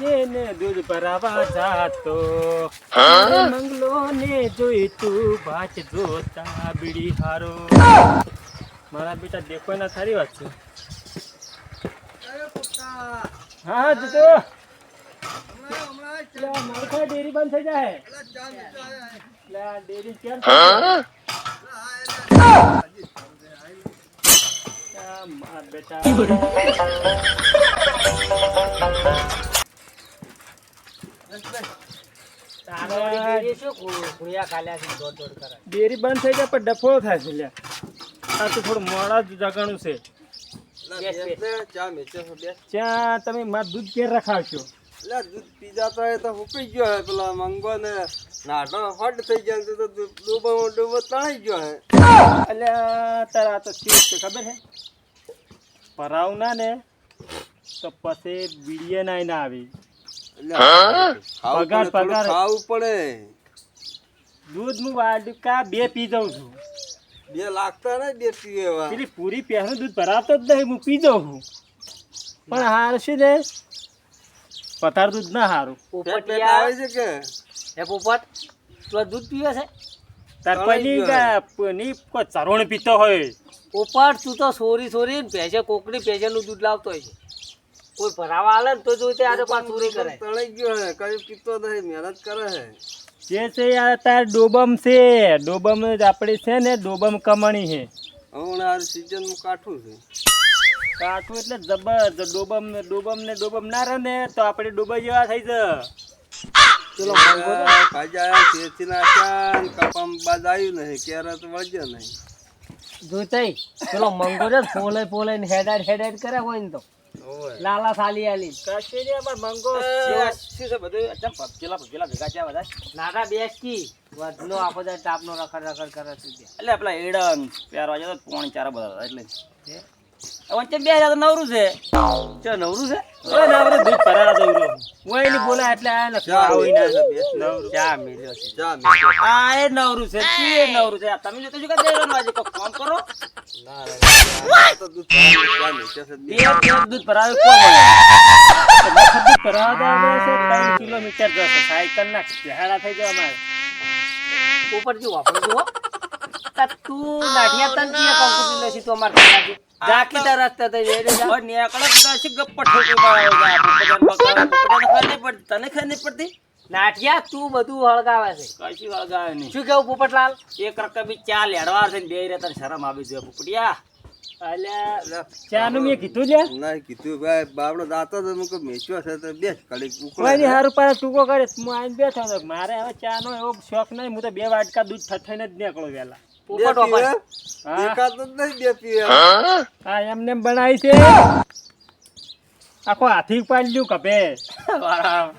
વાજે દૂધ ભરાવા જાતો. મંગલો ને જોઈ તું ભાત જોતા બીડી હારો. મારા બેટા દેખો ના સારી વાત છે. હા જતો. ડેરી બંધ થઈ જાય. લે, ડેરી કેમ માર બેટા. ડેરી બંધ થઈ જાય પણ ડફોળો થાય છે લે આ તો થોડું મોડા જગાણું છે. ત્યાં તમે માર દૂધ કેર રખાવશો. દૂધ પીધા તો એ તો હુકાઈ ગયો હે પેલા મંગો ને નાટો હટ થઈ જાય તો ડૂબો ડૂબો તણાઈ ગયો હે અલ્યા, તારા તો શું છે, ખબર હે પરાવના ને તો પછી બીડીએ નાય ના આવી. પગાર, પગાર. ખાવું પડે. દૂધ હું વાડકા બે પી જાઉં છું. બે લાગતા ને બે પીવે એવા. પૂરી પહેરું દૂધ ભરાવતો જ નહીં હું પી જાઉં છું. પણ હાર શું ને. પથાર દૂધ ના હારું. પેટ પેટ આવે છે કે? એ પોપટ તું દૂધ પીવે છે? તારની કોઈ ચરોણ પીતો હોય. પોપટ તું તો સોરી સોરી ભેજે કોકડી ભેજેલું દૂધ લાવતો હોય છે. કોઈ ભરાવા આલે ને તો તે આજે પાછું ચોરી કરે. તણાઈ ગયો હે કઈ પીતો નહીં મહેનત કરે હે. જે છે યાર તાર ડોબમ છે ડોબમ જ આપણે છે ને ડોબમ કમણી છે. હમણાં આ season માં કાઠું છે. કાઠું એટલે જબર ડોબમ ને ડોબમ ને ડોબમ ના રહે ને તો આપણે ડોબા જેવા થઈ જાય. ચલો મંગો ભાજા આયા શેરથી નાખ્યા ને કપામાં બાદ આવ્યું નહીં ક્યારે તો વળ્યો નહીં. જોતાઈ પેલો મંગો છે ને પોલે ફોલે ને હેડાડ હેડાડ કરે હોય ને તો. લાલા સાલી આલી. કશું નહીં અમાર મંગો શું છે બધું? એકદમ પેલા પેલા ભેગા છે બધા? નાના બેસકી. વધનો આખો દા તાપનો રખડ રખડ કરે છે એટલે પેલા એડા પ્યાર વાજે તો પોણી ચાર બધા એટલે. વચ્ચે બે હજાર નવરું છે. ચો નવરું છે? ઓય ના આપણે દૂધ ભરાવા જઈ હું એની બોલા એટલે આ ને ચા આવીને મેલ્યો છે, બેસ ને. ચા મેલ્યો છે. ચા મેલ્યો. આ એ નવરું છે તું એ નવરું છે. તમે જો તો શું કહે આજે? કોઈ ફોન કરો. ના, ના, ના, તો દૂધ ભરાવાનું ચા મેલ્યો છે. બે બે દૂધ ભરાવે? કોણ દૂધ ભરાવા જવા છે ત્રણ કિલોમીટર જશે. સાયકલ ના હેડા થઈ જવા મારે ઉપરથી વાપરજો હો. તા તું નાઠિયા તન તો અમાર જાકી તાર રસ્તે થઈ જાય. એટલે હવે નેકળો તો શું ગપ્પા ઠોકી મારે પોપટાને બગાડે. પોપટાને પડતી? તને ખબર નહીં પડતી? નાઠિયા તું બધું હળગાવે છે. કશી વળગાવે નહીં. શું કેવું પોપટલાલ? એક રકમી ચા લેડવા છે બે રે તને શરમ આવી જોઈએ પોપટિયા. ચાનું મેં કીધું લ્યા. ના કીધું ભાઈ બાપડો દાતો તો મુકો મેચ્યો છે તો બેસ હારું પાછો ટૂંકો કરે હું બેઠો હતો મારે હવે ચાનો એવો શોખ નહીં હું તો બે વાટકા દૂધ થઈને જ નીકળો વહેલા. બે પોપટ પીવે? દેખાતો જ નહીં બે પીવે. હા? એમને એમ બનાવી છે. આખો હાથી પાડ્યું કપે. વાળા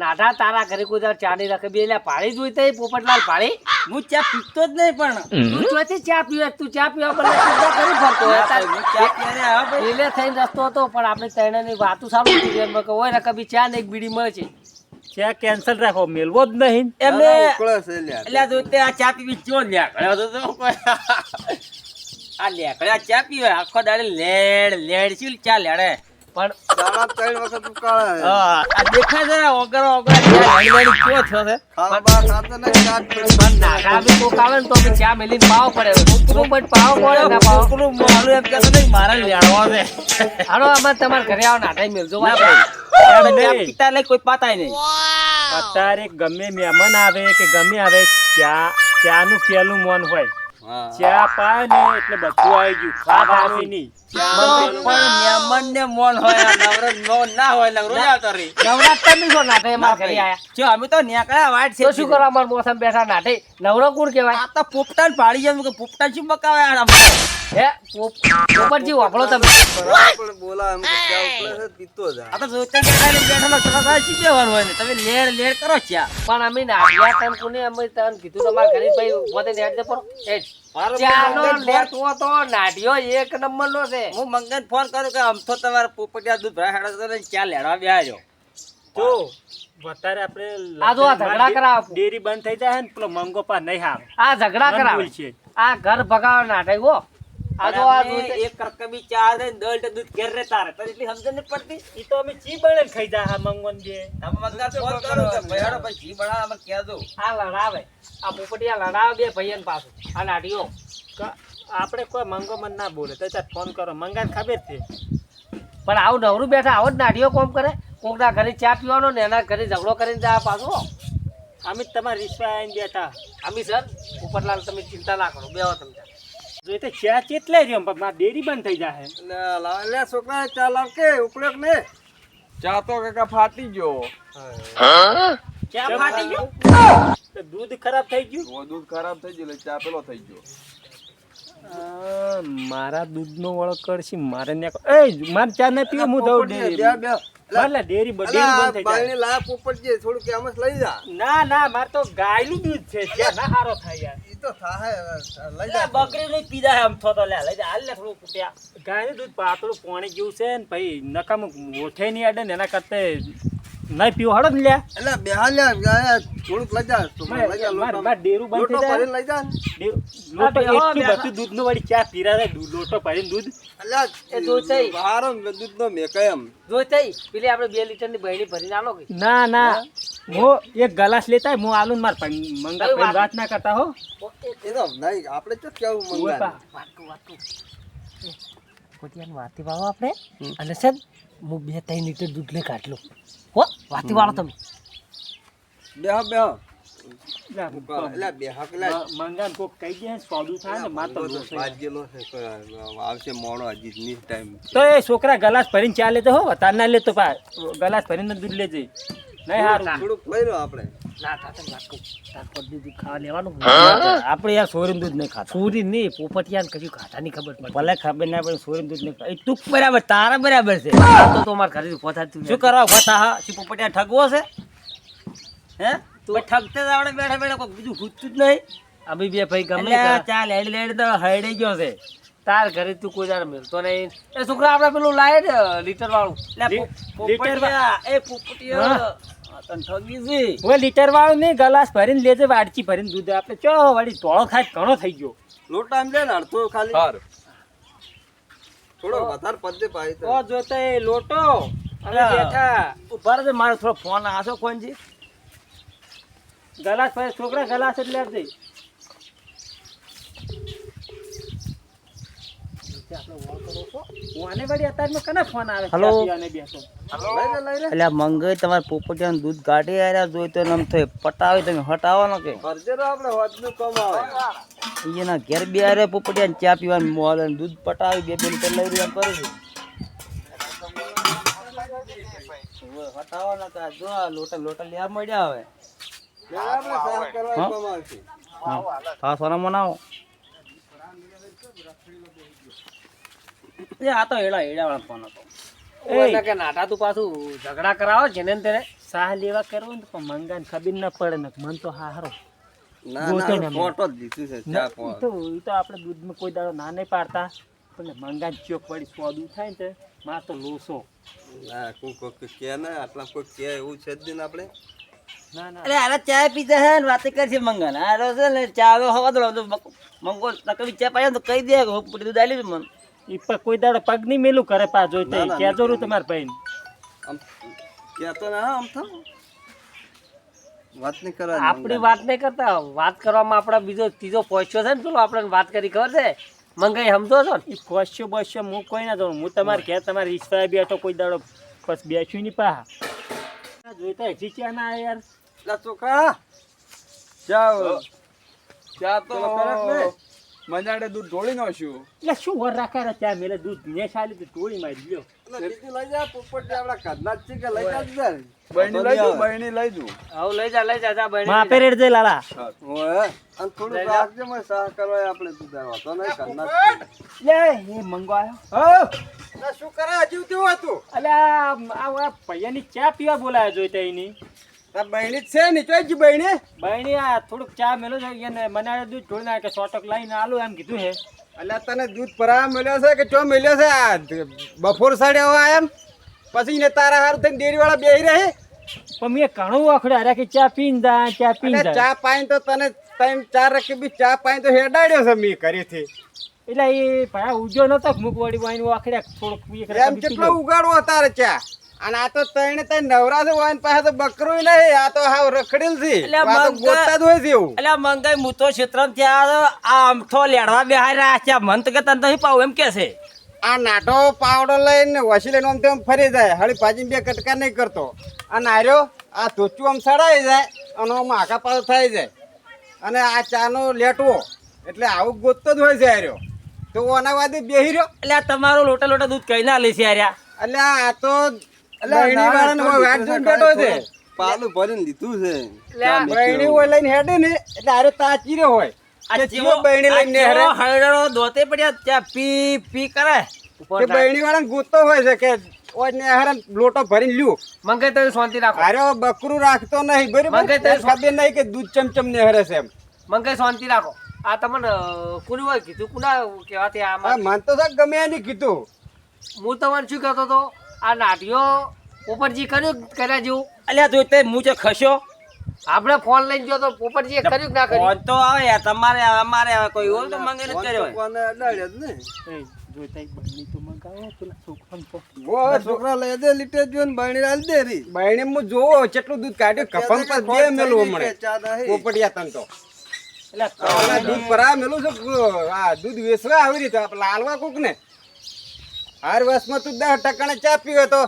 નાઠા તારા ઘરે કોઈ ચા નહીં રાખે બે પાણી જોઈ પોપટલાલ પાણી હું ચા પીતો જ નહીં પણ. તું ચોથી ચા પીવે તું ચા પીવા બદલે કરી ફરતો એટલે થઈને રસ્તો હતો પણ આપણે ત્રણેયની વાતું સારું થઈ હોય ને કભી ચા ને એક બીડી મળે છે. ચા કેન્સલ રાખો મેલવો જ નહીં. એમને લ્યા. એટલે આ ચા પીવી જો કોઈ આ લેકડા ચા પીવે? આખો દાડે લેડ લેડ શું ચા લેડે? પણ દાડા ત્રણ વખત ઉકાળે. હા, આ દેખાય છે ઓગર ઓગર ચા લેડી લેડી કેવો થયો છે? ખાવા સાથે ને ચા. પણ નાઠા બી કોક આવે ને તો બી ચા મેલીને પાવ પડે. કોકરું બટ પાવ પડે ના પાવ કોકનું મારું એમ કહેતો નહીં, મારા લેડવા છે. હાલો આમાં તમાર ઘરે આવો નાઠાઈ મેલજો ના નહીં. લઈ કોઈ પાતાય નહીં. અત્યારે ગમે મહેમાન આવે કે ગમે આવે ચા ચાનું પેલું મન હોય. ચા પાય ને એટલે બધું આવી ગયું. ખાટ આવી નહીં પણ મહેમાનને મોન હોય નવરો મોન ના હોય નવરો આવતો રહી નવરાત્ર બી છો નાઠાઈ અમારા ઘરે આયા? જો અમે તો નેકળ્યા વાટ છે. શું કરો અમાર મોસમ બેઠા નાઠાઈ નવરો કોણ કહેવાય? આ તો પોપટાને પાડી જાય કે પોપટા શું બકાવે આ હે પોપટજી વાપરો તમે. પણ બોલા એમ કે ચા પીતો જાય. આ તો જોતે કે ખાલી તો કાંઈ શું કહેવાનું હોય ને? તમે લેડ લેડ કરો ચા. પણ અમે તન કોને? અમે તન કીધું તમારા ઘરે ભાઈ પોતે નેટ દે પરો એ ચાનો લેટ હો તો નાઠિયો એક નંબર નો છે. હું મંગન ફોન કરું કે આમ તો તમારા પોપટિયા દૂધ ભરાય હેડો તો ચા લેડવા બેહાજો. જો વધારે આપણે આ જો આ ઝઘડા કરાવો. ડેરી બંધ થઈ જાય ને પેલો મંગો પા નહીં આવે. આ ઝઘડા મન છે. આ ઘર ભગાવવા નાટક હો. આ જો આ દૂધ એક કરકબી ચાર દે ને દસ દૂધ ઘેર રે તારે તને એટલી સમજણ નહીં પડતી. ઈ તો અમે ચી બળે ખાઈ જા હા મંગવન દે બે તમે મંગા ફોન કરો કે ભયાડો ભાઈ ચી બળા અમે કહે દો આ લડાવે. આ પોપટિયા લડાવે બે ભાઈઓને પાછું. આ નાટીઓ ક- આપણે કોઈ મંગો મન ના બોલે તો ચાલ ફોન કરો. મંગાને ખબર છે. પણ આવું નવરું બેઠા આવો જ નાટીઓ કોમ કરે. કોકના ઘરે ચા પીવાનો ને એના ઘરે ઝઘડો કરીને જાય પાછો. અમે તમારે રિશ્વા આવીને બેઠા. અમી સર ઉપરલાલ તમે ચિંતા ના કરો. બેહો તમે. ત્યાં. જોઈ તો ચા ચેટલે રહ્યો પણ મારે ડેરી બંધ થઈ જાય લે છોકરા ચા લાવ કે ઉપડ્યો કે ને ચા તો કાકા ફાટી ગયો. ચા ફાટી ગયો? દૂધ ખરાબ થઈ ગયું? દૂધ ખરાબ થઈ ગયું એટલે ચા પેલો થઈ ગયો. મારા દૂધનો વળકર છે મારે ને એ મારે ચા ના પીવો હું દઉં ડેરી બે ડેરી ડેરી બંધ થઈ જાય. લાવ પોપટજી થોડું કેમસ લઈ જા. ના ના મારે તો ગાયનું દૂધ છે છે ના હારો થાય યાર. ઈ તો થાય લઈ જા. બકરી નહીં પીધા હે આમ થો તો લે લઈ જા હાલ લે થોડું કુટ્યા. ગાયનું દૂધ પાતળું પાણી જેવું છે ને ભાઈ નકામ ઓઠે નહીં અડે ને એના કરતે નહીં પીવો હળો ને લ્યા. એટલે બેહા લ્યા થોડુંક લઈ જા છોકરા, લઈ જા લોટો. મારે ડેરું બંધ થઈ જાય લઈ જા. લોટો એટલું. બધું દૂધનું વળી ચા પીરા રે દૂધ- લોટો ભરીને દૂધ. એટલે એ દૂધ થઈ. દૂધ દૂધનો મેકાય એમ. જોઈ પેલી આપણે બે લીટરની બહેણી ભરીને આલો કે. ના ના. હું? એક ગ્લાસ લેતા હું આલું માર મંગા? ભાઈ વાત? ના કરતા હો. એ તો નહીં, આપણે તો કેવું મંગા. વાતું વાતું. કોટિયાને વાતી વાળો આપણે. અને ને, હું બે ત્રણ લીટર દૂધ લઈ કાઢલો હો વાતી વાળો તમે. તો તો તો એ છોકરા ગલાસ ભરીને ચા લેતો હો તાર ના લેતો પા ગલાસ ભરીને દૂધ લેજે. નહીં હારું થોડુંક લઈ લો આપણે. ના તાતે વાત કહું તાર દૂધ ખાવા લેવાનું આપણે યાર સોરીનું દૂધ નહીં ખાતા. પૂરી નહીં પોપટિયાને કશું ખાતાની ખબર પડે. ભલે ખબર ના પડે સોરીનું દૂધ નહીં ખાતા. એ તું બરાબર તારા બરાબર છે. તો તો અમારા ઘરે પહોંચાડતું શું કરવા ફતા હા પછી પોપટિયા ઠગવો છે? હે? તું ઠગતે જ આપણે બેઠા બેઠા કોઈ બીજું ખૂટતું જ નહીં. અભી બે ભાઈ ગમે અલ્યા, તે લેડ લેડ તો હરડી ગયો છે. તાર ઘરે તું કોઈ દાડો મિલતો નહીં. એ છોકરા આપણે પેલું લાય ને લીટર વાળું લીટર એ પોપટિયા, હવે લીટર વાળું નહીં ગલાસ ભરીને લેજે વાડચી ભરીને દૂધ આપણે ચો વળી ધોળો ખાઈ ઘણો થઈ ગયો. લોટ આમ લે ને અડધો ખાલી. હાર. થોડો વધારે પદ્ય પાઈ તો. તો એ લોટો. અને. બેઠા. ઊભા રહે મારો થોડો ફોન આસો કોણજી ગલાસ ભરે છોકરા ગલાસ એટલે લેજે કોને વળી અત્યારમાં કને ફોન આવે હલો. એટલે મંગાઈ તમારે દૂધ કાઢી આવ્યા જોઈ તો એમ થાય પટાવી તમે હટાવો ને કે? ફરજે તો આપણે હોજનું કામ આવે એના ઘેર બે આરે પોપટિયાને ચા પીવાનું મોલ અને દૂધ પટાવી બે બેન લઈ રહ્યા કરું છું. ઓય, હટાવો ને જો આ લોટા લોટા લેવા મળ્યા હવે. હા? સોના મનાવો. એ આ તો એડા એડા વાળા ફોન હતો. એટલે કે નાટા તું પાછું ઝઘડા કરાવો છે ને તેને સાહ લેવા કરવો ને તો પણ મંગાને ખબર ના પડે ને મન તો હા હારો. તો આપણે દૂધમાં કોઈ દાડો ના નહીં પાડતા. પણ મંગાને ચોક પડી સ્વાદું થાય ને માર તો લોસો. ના કોઈ કોઈ કે ને આટલા કોઈ કે એવું છે જ ને આપણે. ના ના. અરે આરે ચા પીધા હે ને વાતે કરશે મંગન. આરો છે ને ચા હવે હવા દો મંગો નકવી ચા પાયા તો કહી દે કે પૂરી દૂધ આલી મને. ઈ કોઈ દાડો પગ નહીં મેલું કરે પા જોઈ ક્યાં જરૂર તમારે ભાઈ આમ કહેતો ને આમ તો વાત નહીં કરવા આપણી વાત નહીં કરતા. વાત કરવામાં આપણા બીજો ત્રીજો પહોંચ્યો છે ને પેલો આપણે વાત કરી ખબર છે? મંગાઈ સમજો છો ને? ઈ બસ્યો બોસ્યો હું કોઈ ના જાઉં હું તમારે ઘેર તમારે ઈશ્વર બેઠો કોઈ દાડો પછી બેસ્યું નહીં પા જોઈતા હજી ક્યાં ના યાર. ચોખા જાઓ. ચા તો? મંજાડે દૂધ ઢોળી નાખ્યું. એટલે શું વર રાખે રે ત્યાં મેલે દૂધ ને સાલી તો ટોળી મારી લ્યો. એટલે લઈ જા પોપટ આપણા ઘરના જ છે કે લઈ જા જ બહેની લઈ જા બહેની લઈ દઉં. આવ લઈ જા લઈ જા જા બહેની માં પેરેડ દે લાલા. ઓય, અને થોડું રાખજે મે સાહ કરવા આપણે દૂધ આવા તો નહીં ઘરના લે એ મંગવાયો હો! ના શું કરે? હજી કેવું હતું? અલ્યા આ પૈયાની ચા પીવા બોલાયા જોઈતા એની. બહેણી છે ને ચોઈ ગઈ બહેણી બહેણી આ થોડુંક ચા મેલો છે એને મને દૂધ ઢોળી નાખે સોટક લઈને આલું એમ કીધું છે. એટલે તને દૂધ ભરાવા મળ્યો છે કે ચો મળ્યો છે? આ બફોર સાડે હવે એમ? પછી ને તારા હાર થઈને ડેરી વાળા બેહી રહે? પણ મેં ઘણું વાખડ્યા અરે કે ચા પીને દા ચા પીને દા ચા પાઈને તો તને ત્રણ ચાર રકબી ચા પાઈને તો હેડાડ્યો છે મેં ઘરેથી. એટલે એ ભાઈ ઉજો નતો મુકવાડી વાઈન વાખડ્યા થોડુંક કેટલો ઉગાડવો તારે ચા? અને આ તો તણે તઈ નવરા છે હોય ને પાસે તો બકરું નહીં આ તો હાવ રખડેલ છે. એટલે ગોતતા જ હોય છે એવું. એટલે મંગાઈ હું તો ક્ષેત્રમાં ત્યાં આ આમથો લેડવા બેહાઈ રહ્યા છે મન તો કે તને નહીં પાવ એમ કે છે? આ નાટો પાવડો લઈને વસી લઈને આમ તેમ ફરી જાય હળી ભાજી બે કટકા નહીં કરતો. અને આર્યો આ ધોચું આમ સડાઈ જાય અને આમ આખા પાછો થઈ જાય. અને આ ચાનો લેટવો એટલે આવું ગોતતો જ હોય છે આર્યો તો ઓના વાદે બેહી રહ્યો. એટલે તમારો લોટા લોટા દૂધ કઈ ના લેશે આર્યા એટલે આ તો બહેણી વાળાને વાટ જોઈને બેઠો છે? પાલું ભરીને લીધું છે. લઈને હેડે ને એટલે આરે તાચી રહ્યો હોય. આ કે ચેવો ચિયો બહેણી લઈને નેહરે હળડો દોતે પડ્યા પી પી કરે બહેણી વાળાને ગોતતો હોય છે કે લોટો ભરીને લ્યું. મંગાઈ તમે શાંતિ રાખો. અરે બકરું રાખતો નહીં બરાબર? મંગાઈ તને ખબર નહીં કે દૂધ ચમચમ નેહરે છે એમ. મંગાઈ શાંતિ રાખો. આ તમને કોની હોય કીધું? કુના કહેવાથી હા આમાં મન તો સાહેબ ગમે એની કીધું. હું તમને શું કહેતો હતો? આ નાટિયો પોપટજી કર્યું કર્યા જેવું? અલ્યા તું તે મુજે ખસ્યો? આપણે ફોન લઈને ગયો તો પોપટજી કર્યું કે ના કર્યું? ફોન તો આવે યાર તમારે અમારે આવે કોઈ એવું તો મંગે નથી કર્યો હોય. કોને અડાડ્યો જ છોકરા લઈ દે લીટે જોઈને બહેણી આલ દે રી. બહેણી હું જોવો કેટલું દૂધ કાઢ્યું. કફન પર બે મેલું હમણે. પોપટિયા તન તો. એટલે આ દૂધ મેલું છે આ દૂધ વેચવા આવી રીતે આપણે લાલવા કોક ને હાર વર્ષમાં તું દસ ટકાને ચા પીવે તો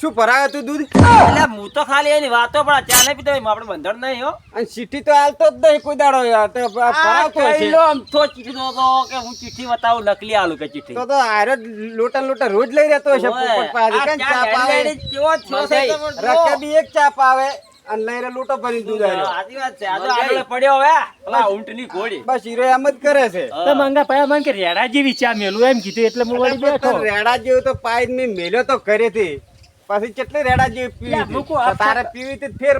શું ભરાવે તું દૂધ? એટલે હું તો ખાલી એની વાતો પણ ચા નહીં પીતો આપણે બંધણ નહીં હો. અને ચીઠી તો હાલતો જ નહીં કોઈ દાડો યાર તો આ ભરાવતો હશે. કઈલો આમથો ચીઠી તો તો કે હું ચીઠી બતાવું નકલી આલુ કે ચીઠી. તો તો હારે લોટા લોટા રોજ લઈ રહેતો ઓય, પોપટ પાસે કે ચા પાવે? કેવો છે. રકે બી એક ચા પાવે. અને લઈ રે લોટો ભરી દૂધ. સાચી વાત છે. આ તો આગળ પડ્યો હવે. પેલા ઊંટની ઘોડી બસ હીરો એમ જ કરે છે. તો મંગા પાયા મને કે રેડા જેવી ચા મેલું એમ કીધું એટલે હું વળી બેઠો. રેડા જેવું તો પાઈ મેં મેલ્યો તો ઘરેથી. પછી કેટલી રેડા જેવી પીવી હતી. તારે પીવી હતી ફેર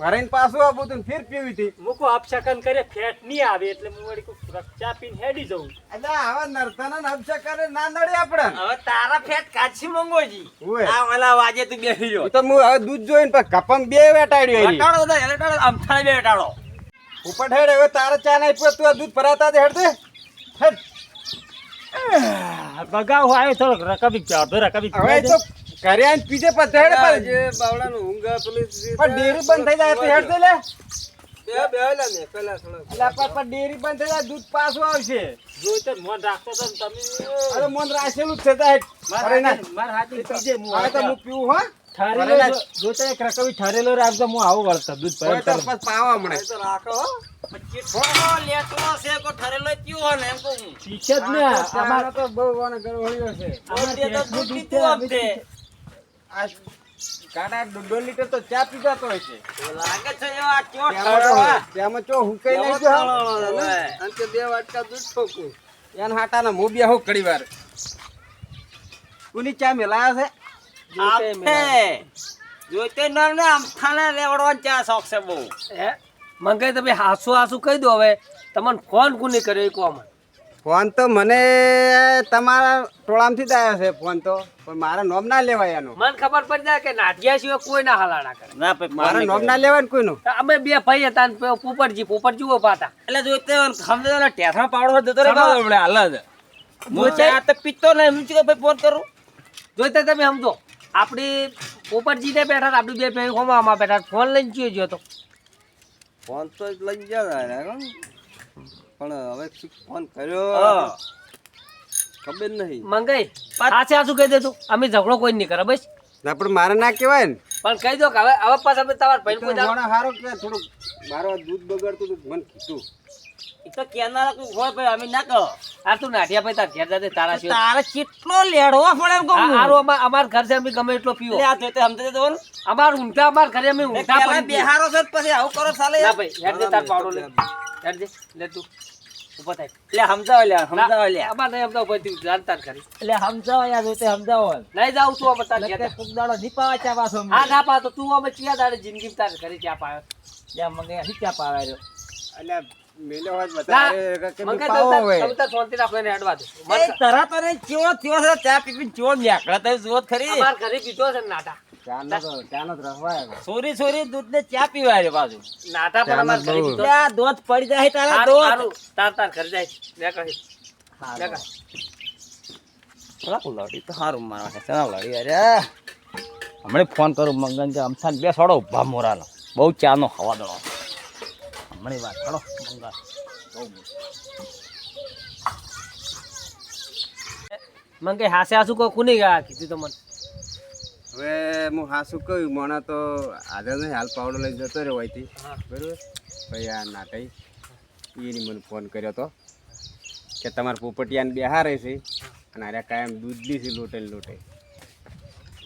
ભરાઈને પાછું આપું તું ફેર પીવી હતી. મૂકો અપશકન કરે ફેટ નહીં આવે એટલે હું વળી ચા પીને હેડી જવું એટલે હવે નરસાના ને અપશકને ના નડે આપણે. હવે તારા ફેટ કાચી મંગોજી. આ ઓલા વાજે તું બેસી જો તો હું હવે દૂધ જોઈને પણ કપમ બે વેટાડ્યો વેટાડો તો વટાડો, અમથાને બે વટાડો. ઉપટ હેડ હવે તારા ચા નહીં પીવા તું આ દૂધ ભરાતા દે હેડ દે. હેડ. બગાવ આવ્યો થોડોક રકાબી ચાર રકાબી હવે તો ઘરે આવીને પીજે પછી હેડ પેલી પણ ડેરી બંધ થઈ જાય તો હેડ દે લે એટલે પણ- પર ડેરી બંધ થઈ જાય દૂધ પાછું આવશે. જોઈ તો મોન રાખતો તો તમે. અરે મોન રાખેલું જ છે તો હેડ. અરે ના. મારા હાથી પીજે મુ હવે તો હું પીવું હો. ઠારેલો જો- જોતા એક રકવી ઠારેલો રાખજો હું આવું વળતા દૂધ પર તો પછી પાવા હમણે ચીઠો લેતો છે કો ઠરેલો ચિયો ને એમ કહું પીછે જ ને. અમારા તો બહુ વાને ઘર વળ્યો છે આ દોઢ લીટર તો ચા પીજાતો હોય છે લાગે છે એવો આ તેમાં. એને હાટાના બે હું ઘડી વાર. કોની ચા મેલાયા છે? આપે. જોઈતે નર ને લેવડવાનો ચા શોખ છે બહુ. હે? મંગાઈ તમે હાસુ હાસુ કહી દો હવે. તમને ફોન કોની કર્યો એ કહો મને. ફોન તો મને તમારા ટોળામાંથી જ આવ્યો છે ફોન તો. પણ મારા નોમ ના લેવાય એનો. મને ખબર પડી જાય કે નાટિયા સિવાય કોઈ ના હલાણા કરે. ના ભાઈ મારા નોમ ના લેવાય ને કોઈનું? અમે બે ભાઈ હતા ને પોપટજી પોપટજી ઊભા હતા. એટલે જોઈતે સમજે ને ટેથા પાવડો જતો રે હમણે હાલ જ. હું ચા તો પીતો નહીં. હું કે ભાઈ ફોન કરું? જોઈતા તમે સમજો. આપણી પોપટજી ને બેઠા આપણી બે ભાઈ હોમામાં બેઠા ફોન લઈને જોયો ગયો તો. ફોન તો લઈ ગયા પણ હવે ફોન કર્યો. ખબર નહીં. મંગાઈ પાછે આ શું કહી દેતું અમે ઝઘડો કોઈ નહીં કરે બસ. ના પણ મારે ના કહેવાય ને. પણ કહી દો કે હવે હવે પાછા અમે તમારા ભાઈ કોઈ દાડો- કે થોડુંક મારો દૂધ બગાડતું મને કીધું. તો કેનારા કોઈ હોય ભાઈ અમે ના કહો. આ તું નાઠિયા ભાઈ તાર ઘેર જાતે તારા છે તારે કેટલો લેડો પડે એમ કહું આ- અમાર અમાર ઘર છે અમે ગમે એટલો પીવો. આ જોતે સમજે તો અમાર ઊંટા અમાર ઘરે અમે ઊંટા પડી. બેહારો છે પછી આવું કરો સાલે. ના ભાઈ હેડ દે તાર પાવડો લે. હેડ દે લે તું. ઊભો થાય. લે સમજાવ લે સમજાવ લે. અમાર નહીં સમજાવ ભાઈ તું જાણતા ખરી એટલે સમજાવ યાર જોતે સમજાવ નહીં જાઉં તું અમે તાર ઘેર. કોક દાડો નહીં ચા પાછો. હા ના પા તો તું અમે ચિયા દાડે જિંદગી તાર કરી ચા પાયો લે મંગે અહીં ચા પાવા રયો એટલે મેલ્યો હોય ના, કે પાવો હોય તમે શાંતિ રાખો એને હેડવા દો. એ તરત અને ચેવો થયો છે ચા પી પીને ચેવો તમે જુઓ ખરી. અમાર ઘરે પીધો છે નાટા. ચાનો તો ચાનો તો રખવાય હવે. સોરી સોરી દૂધ ને ચા પીવાય છે પાછું. નાટા પણ અમારે ઘરે કીધું. ત્યાં પડી જાય તારા તાર તાર ઘરે જાય. લે કહી લે કહી. લડી તો હારું મારવા છે ચાલો લડી અરે. હમણાં ફોન કરું મંગન કે અમથાન બે સોડો ઊભા મોરાનો બહુ ચાનો હવા દળો હમણાં વાત. કરો મંગન મને કઈ હાસે હાસુ કોઈ કુની ગયા કીધું તો મને? હવે હું હાસુ કહ્યું મને તો આજે નહીં હાલ પાવડો લઈ જતો રહ્યો હોયથી બરાબર? ભાઈ આ નાટાઈ એની મને ફોન કર્યો તો. કે તમારા પોપટિયાને બેહારે છે. અને અરે કાયમ દૂધ દી છે લોટે લોટે.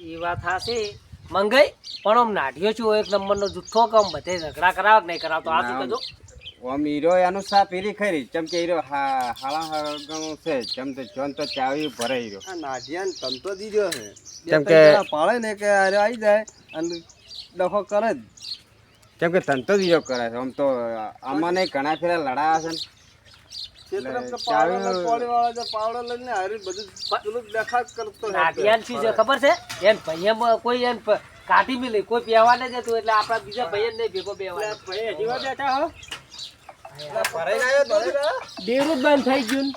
એ વાત હાસી. મંગાઈ? પણ આમ નાઢ્યો છું એક નંબરનો જુઠ્ઠો કમ બધે ઝઘડા કરાવ કે નહીં કરાવતો આ શું કહેજો. આમ હીરો એનું સાપ હીરી ખરી ચમ કે હીરો હા હાળા હળગાનું છે ચમ તો જોન તો ચાવી ભરે હીરો. આ નાઢિયાને તંતો દીધો છે. કેમ કે- પાળે ને કે અરે આવી જાય અને ડખો કરે જ. કેમ કે જ હીરો કરે છે આમ તો આમાં ઘણા ફેરા લડાયા છે ને. ખબર છે? એમ ભાઈ કોઈ એમ કાઢી મિલી કોઈ પહેવા નહીં જતું એટલે આપણા બીજા ભાઈ નહીં ભેગો બેવા ભાઈ બેઠા હો. બંધ થઈ ગયું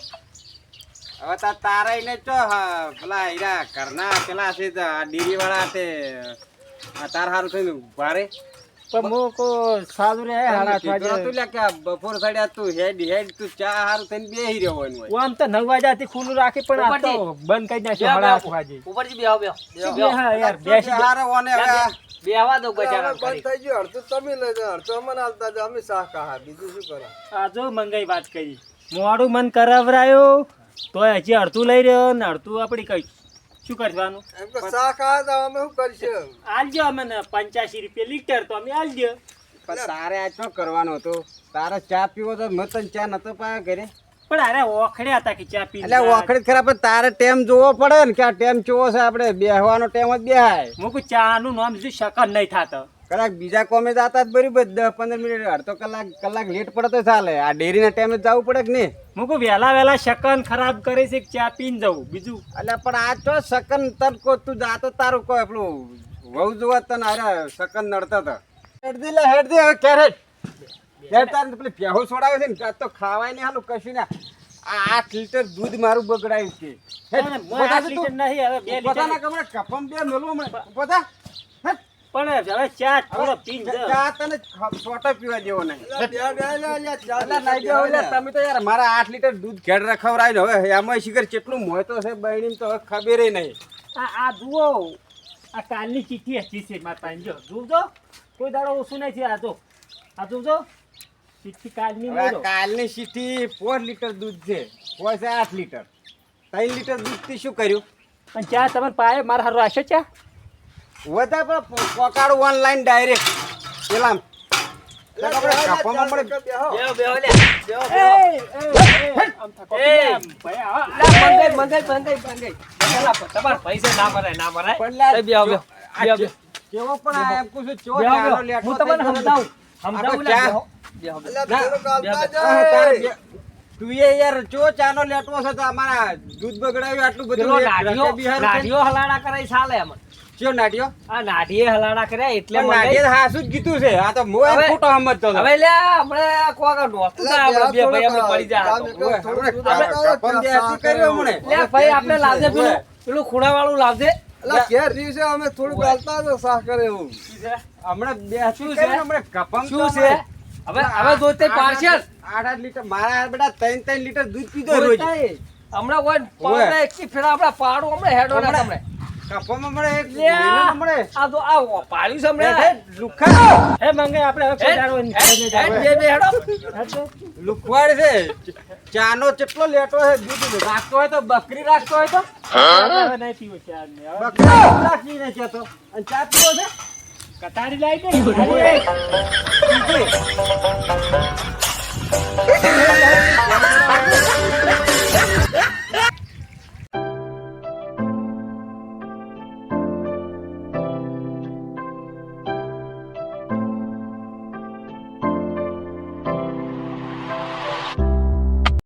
હવે તાર તારા ને ચો પેલા હીરા ઘરના પેલા છે ડેરી વાળા તે તાર સારું થઈને ઊભા રે. પણ મો કો સાધુ રે અઠવાડિયે. નતું કે બપોર સાડ્યા તું હેડ હેડ તું ચા હારું થઈને બેહી રહ્યો હોય તો નવ વાગ્યાથી ખુલ્લું રાખી પણ આ તો બંધ કરી નાખ્યું હાડા આઠ ઉપરથી બેહો બેહો. બે યાર? બેસી તો હારો ઓને બેહવા દો બચારા બંધ થઈ ગયું. અડધું તમે લઈ જાઓ અડધું અમને આલતા અમે ખાવા બીજું શું કરો? આ જો મંગાઈ વાત કરી. મોડું મન કરાવરાયો તો હજી અડધું લઈ રહ્યો ને અડધું આપણી કઈ શું કરવાનું? એમ શાક જાઓ અમે શું કરીશું આલજો અમને પંચ્યાસી રૂપિયા લીટર તો અમે આલજો. પણ તારે આ શું કરવાનું હતું? તારે ચા પીવો તો મતન ચા નતો પાયા ઘરે? પણ અરે ઓખડ્યા હતા કે ચા પી એટલે ઓખડે ખરા પણ તારે ટેમ જોવો પડે ને કે આ ટેમ જોવો છે આપણે બેહવાનો ટેમ જ બેહાય. મૂકું ચા નું નામ શું? શકન નહીં થાતો. કલાક બીજા કોમે જતા જ બરાબર દસ પંદર મિનિટ અડધો કલાક કલાક લેટ પડે તો ચાલે. આ ડેરીના ટાઈમે જવું પડે કે નહીં? મૂકું વહેલા વહેલા શકન ખરાબ કરે છે ચા પીને જવું બીજું? એટલે પણ આ તો શકન તન કો તું જાતો તારું કહો પેલું વહુ જોવા તને અરે શકન નડતો તો. હેડદી લે હેડદી હવે ક્યારે હેડ. તાર પેલી છોડાવે છે ને તો ખાવાય નહીં હાલું કશું ના. આ આઠ લીટર દૂધ મારું બગડાયું છે. થા કમરે કપમ બે થા. હેડ. પણ હવે ચા થોડો પીને. ચા તને છોટો પીવા જેવો નહીં તમે તો યાર મારા આઠ લીટર દૂધ ઘેડ રખવરાય હવે એમાં શિખર કેટલું મોયતો છે બહેણી તો ખબર નહીં. આ આ જુઓ આ કાલની ચીઠી હજી છે મારા પાસે જો જોજો કોઈ દાડો ઓછું નહીં છે આ જો આ જોજો ચીઠી કાલની કાલની ચીઠી ફોર લીટર દૂધ છે ફોર છે આઠ લીટર. ત્રણ લીટર દૂધથી શું કર્યું? પણ ચા તમારે પાયે મારા હારું આશો ચા? વધારે પણ પોકાડું ઓનલાઈન ડાયરેક્ટ પેલા તો યાર ચો ચાનો લેટવો છે તો અમારા દૂધ બગડાવ્યું આટલું બધું હલાડા કરાય ચાલે એમ. આ કર્યા એટલે. જ કીધું છે. આ તો મોય ખોટો સમજતો હવે લે હમણે કોક નોતું ના આપણે બે ભાઈ આપણે પડી જાય. કામ તો. એક થોડુંક દૂધ આપણે આપતા કપમ હોય, જે હતી ચા કર્યો. કરે લે ભાઈ આપણે લાવજે પેલું પેલું ખૂણા વાળું લાવજે ઘેર દિવસે અમે થોડું આલતા તો શાક કરે એવું. હમણાં બે શું છે? હમણાં કપમ શું છે? હવે હવે જોતે આઠ- પાર્સલ. આઠ આઠ લીટર મારા બેટા ત્રણ ત્રણ લીટર દૂધ પીધો રોજ. હમણાં કોઈ એકી ફેરા આપણે પાડું હમણાં હેડો ના હમણાં. તમને મળે એક લે મહિનો હમણાં. આ તો આ છે લુખા હે મંગાઈ આપણે હવે. બે બે હેડો. લુખવાડ છે. ચાનો કેટલો લેટો છે દૂધ રાખતો હોય તો બકરી રાખતો હોય તો? હવે નહીં પીવો ચા ને. હવે બકરી રાખી ને છે તો. અને ચા પીવો છે? કટારી લાવી દે. ને. અરે, બીજી.